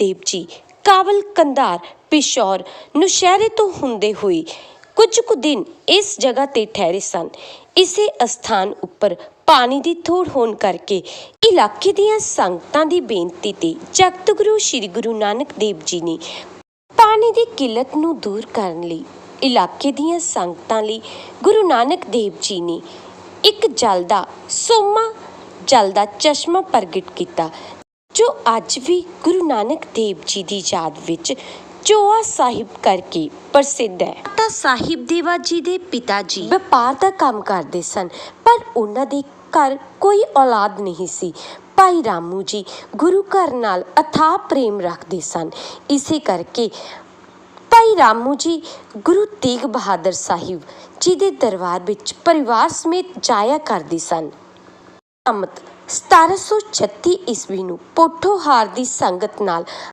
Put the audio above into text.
ਦੇਵ ਕਾਬਲ ਕੰਧਾਰ, ਪਿਸ਼ੌਰ, ਨੁਸ਼ਹਿਰੇ ਤੋਂ ਹੁੰਦੇ ਹੋਏ ਕੁਝ ਕੁ ਦਿਨ ਇਸ ਜਗ੍ਹਾ ਤੇ ਠਹਿਰੇ ਸਨ। ਇਸੇ ਅਸਥਾਨ ਉੱਪਰ ਪਾਣੀ ਦੀ ਥੋੜ ਹੋਣ ਕਰਕੇ ਇਲਾਕੇ ਦੀਆਂ ਸੰਗਤਾਂ ਦੀ ਬੇਨਤੀ ਤੇ ਜਗਤ ਗੁਰੂ ਸ੍ਰੀ ਗੁਰੂ ਨਾਨਕ ਦੇਵ ਜੀ ਨੇ ਪਾਣੀ ਦੀ ਕਿੱਲਤ ਨੂੰ ਦੂਰ ਕਰਨ ਲਈ ਇਲਾਕੇ ਦੀਆਂ ਸੰਗਤਾਂ ਲਈ ਗੁਰੂ ਨਾਨਕ ਦੇਵ ਜੀ ਨੇ ਇੱਕ ਜਲ ਦਾ, ਸੋਮਾ ਜਲ ਦਾ ਚਸ਼ਮਾ ਪ੍ਰਗਟ ਕੀਤਾ ਜੋ ਅੱਜ ਵੀ ਗੁਰੂ ਨਾਨਕ ਦੇਵ ਜੀ ਦੀ ਯਾਦ ਵਿੱਚ ਚੋਆ ਸਾਹਿਬ ਕਰਕੇ ਪ੍ਰਸਿੱਧ ਹੈ। ਮਾਤਾ ਸਾਹਿਬ ਦੇਵਾ ਜੀ ਦੇ ਪਿਤਾ ਜੀ। ਵਪਾਰ ਦਾ ਕੰਮ ਕਰਦੇ ਸਨ ਪਰ ਉਹਨਾਂ ਦੇ ਘਰ ਕੋਈ ਔਲਾਦ ਨਹੀਂ ਸੀ। ਭਾਈ ਰਾਮੂ ਜੀ ਗੁਰੂ ਘਰ ਨਾਲ ਅਥਾਹ ਪ੍ਰੇਮ ਰੱਖਦੇ ਸਨ। ਇਸੇ ਕਰਕੇ ਭਾਈ ਰਾਮੂ ਜੀ ਗੁਰੂ ਤੇਗ ਬਹਾਦਰ ਸਾਹਿਬ ਜੀ ਦੇ ਦਰਬਾਰ ਵਿੱਚ ਪਰਿਵਾਰ ਸਮੇਤ ਜਾਇਆ ਕਰਦੇ ਸਨ। ਸੰਮਤ 1736 ਈਸਵੀ ਨੂੰ ਪੋਠੋਹਾਰ ਦੀ ਸੰਗਤ ਨਾਲ